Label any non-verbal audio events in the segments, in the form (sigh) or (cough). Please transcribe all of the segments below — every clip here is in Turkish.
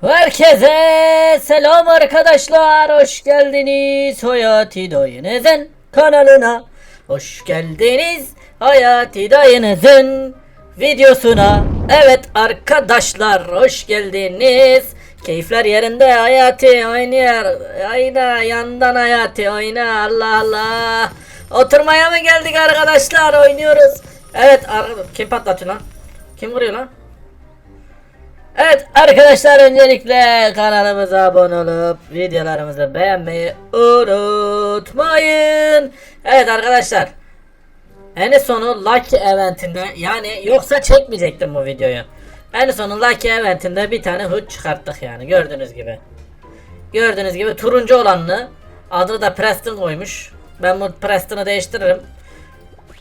Herkese selam arkadaşlar. Hoş geldiniz Hayati Dayınızın kanalına. Hoş geldiniz Hayati Dayınızın videosuna. Evet arkadaşlar hoş geldiniz. Keyifler yerinde Hayati oynuyor. Ayna yandan Hayati oyna Allah Allah. Oturmaya mı geldik arkadaşlar oynuyoruz. Evet kim patlatıyor lan? Kim vuruyor lan? Evet arkadaşlar öncelikle kanalımıza abone olup videolarımızı beğenmeyi unutmayın. Evet arkadaşlar. En sonu Lucky eventinde yani yoksa çekmeyecektim bu videoyu. En sonu Lucky eventinde bir tane hood çıkarttık yani gördüğünüz gibi. Gördüğünüz gibi turuncu olanını adı da Preston koymuş. Ben bu Preston'ı değiştiririm.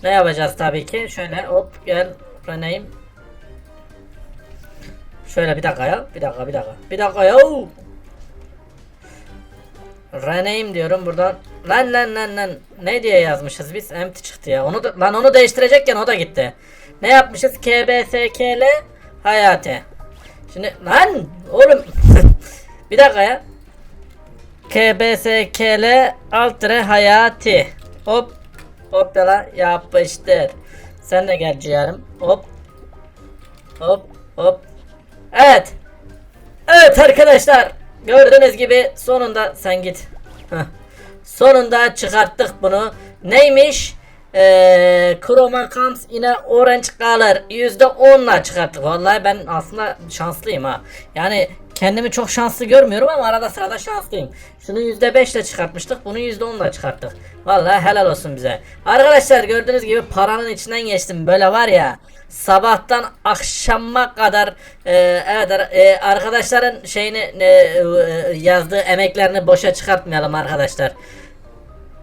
Ne yapacağız tabii ki? Şöyle hop gel Rene'yim. Şöyle bir dakika ya. Bir dakika bir dakika. Bir dakika ya. Rene'yim diyorum buradan. Lan lan lan lan. Ne diye yazmışız biz? Empty çıktı ya. Onu da, lan onu değiştirecekken o da gitti. Ne yapmışız? KBSKL Hayati. Şimdi lan oğlum. (laughs) bir dakika ya. KBSKL alt Hayati. Hop. Hop la yapıştır. Sen de gel ciğerim. Hop. Hop hop. Evet. Evet arkadaşlar. Gördüğünüz gibi sonunda sen git. Heh. Sonunda çıkarttık bunu. Neymiş? Ee, Chroma comes yine orange color %10'la çıkarttık. Vallahi ben aslında şanslıyım ha. Yani kendimi çok şanslı görmüyorum ama arada sırada şanslıyım. Şunu %5 ile çıkartmıştık. Bunu %10 ile çıkarttık. Vallahi helal olsun bize. Arkadaşlar gördüğünüz gibi paranın içinden geçtim. Böyle var ya sabahtan akşama kadar e, evet e, arkadaşların şeyini e, e, yazdığı emeklerini boşa çıkartmayalım arkadaşlar.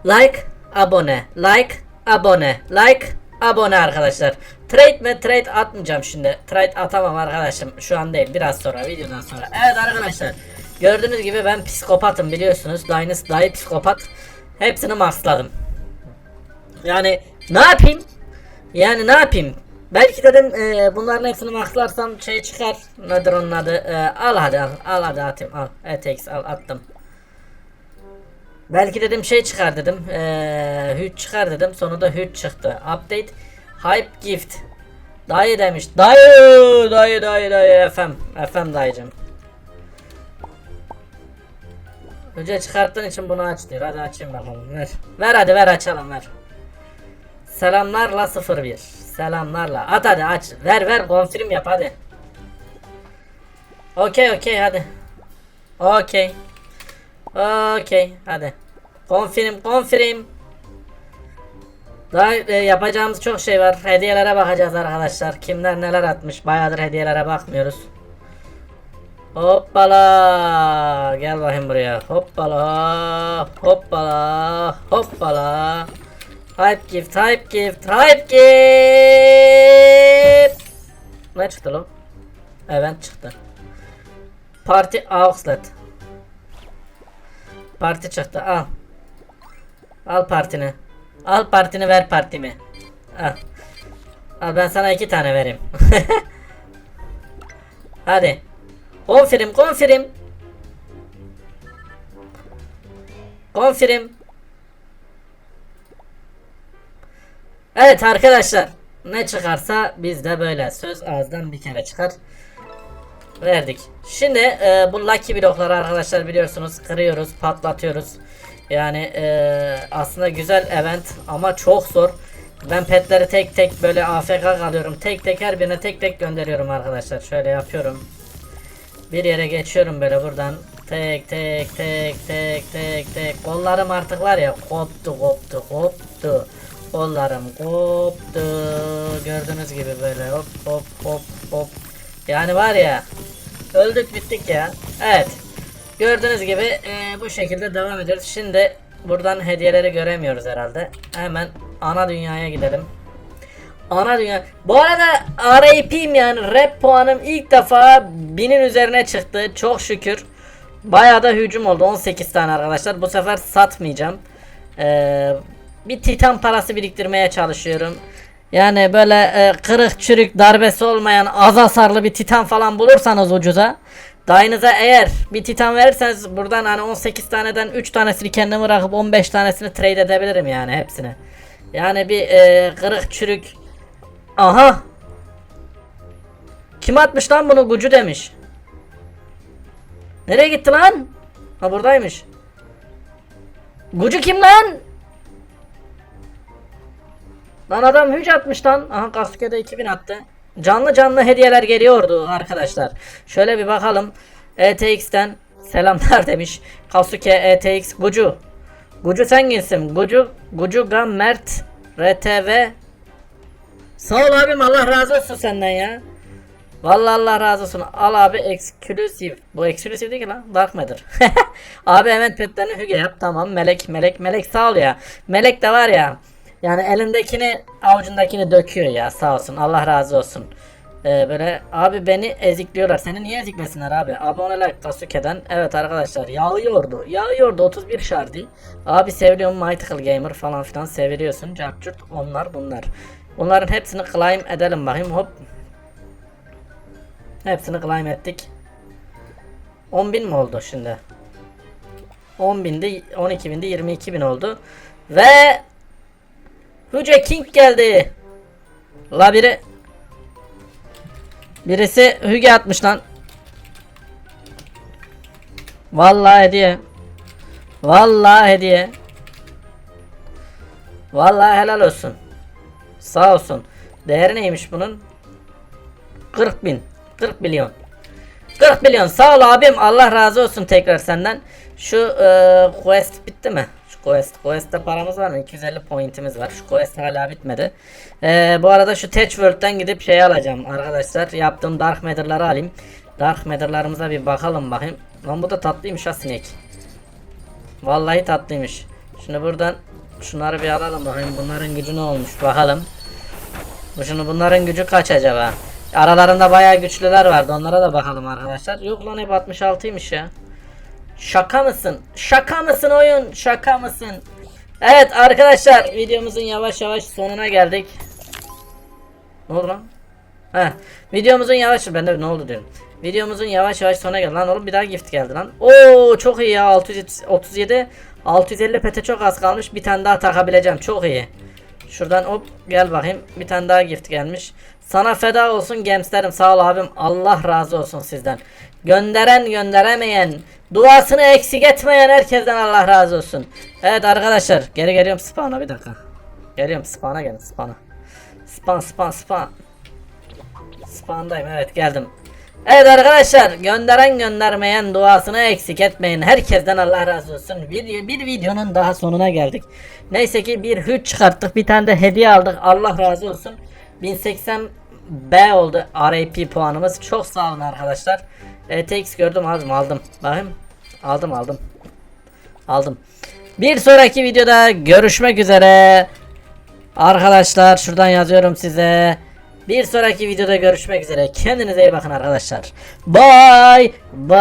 Like, abone, like, abone, like, abone arkadaşlar. Trade mi? Trade atmayacağım şimdi. Trade atamam arkadaşım. Şu an değil. Biraz sonra. Videodan sonra. Evet arkadaşlar. Gördüğünüz gibi ben psikopatım biliyorsunuz. Dynasty dahi psikopat. Hepsini maxladım. Yani ne yapayım? Yani ne yapayım? Belki dedim e, bunların hepsini maxlarsam şey çıkar. Nedir onun adı? E, al hadi al. Al hadi atayım. Al. ETX al attım. Belki dedim şey çıkar dedim. Ee, hüt çıkar dedim. Sonunda hüt çıktı. Update Hype Gift. Dayı demiş. Dayı dayı dayı dayı FM. FM dayıcım. Önce çıkarttığın için bunu aç diyor. Hadi açayım bakalım. Ver. Ver hadi ver açalım ver. Selamlarla 01. Selamlarla. At hadi aç. Ver ver confirm yap hadi. Okey okey hadi. Okey. Okey hadi. Confirm confirm. Daha e, yapacağımız çok şey var. Hediyelere bakacağız arkadaşlar. Kimler neler atmış. Bayağıdır hediyelere bakmıyoruz. Hoppala. Gel bakayım buraya. Hoppala. Hoppala. Hoppala. Hype gift, hype gift, hype gift. Ne çıktı lan? Event çıktı. Party outlet. Parti çıktı al. Al partini. Al partini ver partimi. Al. Al ben sana iki tane vereyim. (laughs) Hadi. Konfirim konfirim. Konfirim. Evet arkadaşlar. Ne çıkarsa bizde böyle. Söz ağızdan bir kere çıkar. Verdik. Şimdi e, bu lucky blokları arkadaşlar biliyorsunuz kırıyoruz, patlatıyoruz. Yani e, aslında güzel event ama çok zor. Ben petleri tek tek böyle AFK kalıyorum. Tek tek her birine tek tek gönderiyorum arkadaşlar. Şöyle yapıyorum. Bir yere geçiyorum böyle buradan. Tek tek tek tek tek tek. Kollarım artık var ya koptu koptu koptu. Kollarım koptu. Gördüğünüz gibi böyle hop hop hop hop. Yani var ya öldük bittik ya. Evet. Gördüğünüz gibi e, bu şekilde devam ediyoruz. Şimdi buradan hediyeleri göremiyoruz herhalde. Hemen ana dünyaya gidelim. Ana dünya. Bu arada RAP'im yani rap puanım ilk defa binin üzerine çıktı. Çok şükür. Bayağı da hücum oldu. 18 tane arkadaşlar. Bu sefer satmayacağım. Ee, bir titan parası biriktirmeye çalışıyorum. Yani böyle e, kırık çürük darbesi olmayan az hasarlı bir titan falan bulursanız ucuza Dayınıza eğer bir titan verirseniz buradan hani 18 taneden 3 tanesini kendime bırakıp 15 tanesini trade edebilirim yani hepsini. Yani bir e, kırık çürük. Aha. Kim atmış lan bunu gucu demiş. Nereye gitti lan? Ha buradaymış. Gucu kim lan? Lan adam hüc atmış lan. Aha Kasuke'de 2000 attı. Canlı canlı hediyeler geliyordu arkadaşlar. Şöyle bir bakalım. ETX'ten selamlar (laughs) demiş. Kasuke ETX Gucu. Gucu sen kimsin? Gucu, Gucu Gam Mert RTV Sağ ol abim Allah razı olsun senden ya. Vallahi Allah razı olsun. Al abi exclusive. Bu exclusive değil ki lan. Dark Matter. (laughs) abi hemen petlerini hüge yap. Tamam. Melek melek melek sağ ol ya. Melek de var ya. Yani elindekini avucundakini döküyor ya sağ olsun. Allah razı olsun. Ee, böyle abi beni ezikliyorlar. Seni niye eziklesinler abi? Aboneler Kasuke'den. Evet arkadaşlar yağıyordu. Yağıyordu 31 şardi. Abi seviliyorum Mythical Gamer falan filan seviliyorsun. Capcurt onlar bunlar. Bunların hepsini claim edelim bakayım hop. Hepsini claim ettik. 10.000 mi oldu şimdi? 10.000'de 12.000'de 22.000 oldu. Ve Huce King geldi. La biri Birisi hüge atmış lan. Vallahi hediye. Vallahi hediye. Vallahi helal olsun. Sağ olsun. Değeri neymiş bunun? 40 bin. 40 milyon. 40 milyon. Sağ ol abim. Allah razı olsun tekrar senden. Şu e, quest bitti mi? Quest. Quest'te paramız var mı? 250 pointimiz var. Şu quest hala bitmedi. E, bu arada şu World'den gidip şey alacağım arkadaşlar. Yaptığım Dark Matter'ları alayım. Dark Matter'larımıza bir bakalım bakayım. Lan bu da tatlıymış ha sinek. Vallahi tatlıymış. Şimdi buradan şunları bir alalım bakayım. Bunların gücü ne olmuş bakalım. Şimdi bunların gücü kaç acaba? Aralarında bayağı güçlüler vardı. Onlara da bakalım arkadaşlar. Yok lan hep 66'ymış ya. Şaka mısın? Şaka mısın oyun? Şaka mısın? Evet arkadaşlar videomuzun yavaş yavaş sonuna geldik. Ne oldu lan? Heh, videomuzun yavaş ben de ne oldu diyorum. Videomuzun yavaş yavaş sonuna geldi lan oğlum bir daha gift geldi lan. Oo çok iyi ya 637 650 pete çok az kalmış bir tane daha takabileceğim çok iyi. Şuradan hop gel bakayım bir tane daha gift gelmiş. Sana feda olsun gemslerim sağ ol abim Allah razı olsun sizden. Gönderen gönderemeyen duasını eksik etmeyen herkesten Allah razı olsun. Evet arkadaşlar geri geliyorum spawn'a bir dakika. Geliyorum spawn'a gelin spawn'a. Spawn spawn spawn. Spawn'dayım evet geldim. Evet arkadaşlar gönderen göndermeyen duasını eksik etmeyin. Herkesten Allah razı olsun. Bir, bir videonun daha sonuna geldik. Neyse ki bir hüç çıkarttık. Bir tane de hediye aldık. Allah razı olsun. 1080 B oldu RAP puanımız. Çok sağ olun arkadaşlar. ETX gördüm aldım aldım. Bakayım. Aldım aldım. Aldım. Bir sonraki videoda görüşmek üzere. Arkadaşlar şuradan yazıyorum size. Bir sonraki videoda görüşmek üzere. Kendinize iyi bakın arkadaşlar. Bye. Bye.